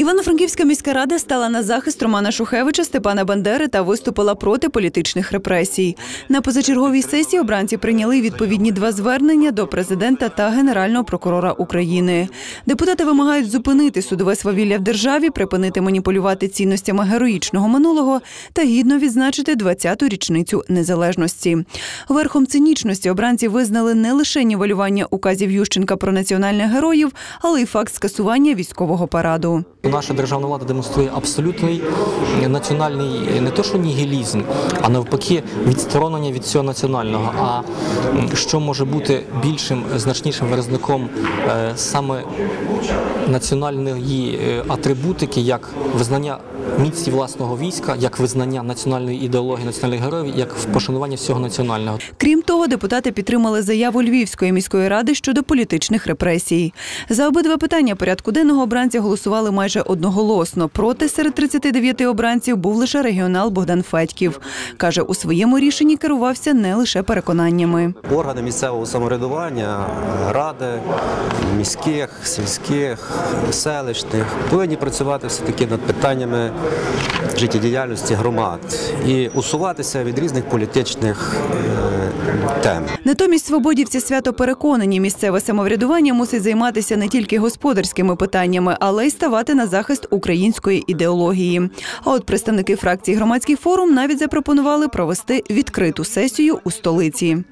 Івано-Франківська міська рада стала на захист Романа Шухевича, Степана Бандери та виступила проти політичних репресій. На позачерговій сесії обранці прийняли відповідні два звернення до президента та генерального прокурора України. Депутати вимагають зупинити судове свавілля в державі, припинити маніпулювати цінностями героїчного минулого та гідно відзначити 20-ту річницю незалежності. Верхом цинічності обранці визнали не лише нівелювання указів Ющенка про національних героїв, але й факт скасування військового параду. Наша державна влада демонструє абсолютний національний не то що нігілізм, а навпаки відсторонення від цього національного. А що може бути більшим значнішим виразником е, саме національної е, атрибутики, як визнання міцні власного війська, як визнання національної ідеології, національних героїв, як пошанування всього національного. Крім того, депутати підтримали заяву Львівської міської ради щодо політичних репресій. За обидва питання порядку денного обранці голосували майже одноголосно. Проти серед 39 обранців був лише регіонал Богдан Федьків. Каже, у своєму рішенні керувався не лише переконаннями. Органи місцевого самоврядування, ради міських, сільських, селищних повинні працювати все-таки над питаннями життєдіяльності громад і усуватися від різних політичних е, тем. Натомість свободівці свято переконані, місцеве самоврядування мусить займатися не тільки господарськими питаннями, але й ставати на захист української ідеології. А от представники фракції громадський форум навіть запропонували провести відкриту сесію у столиці.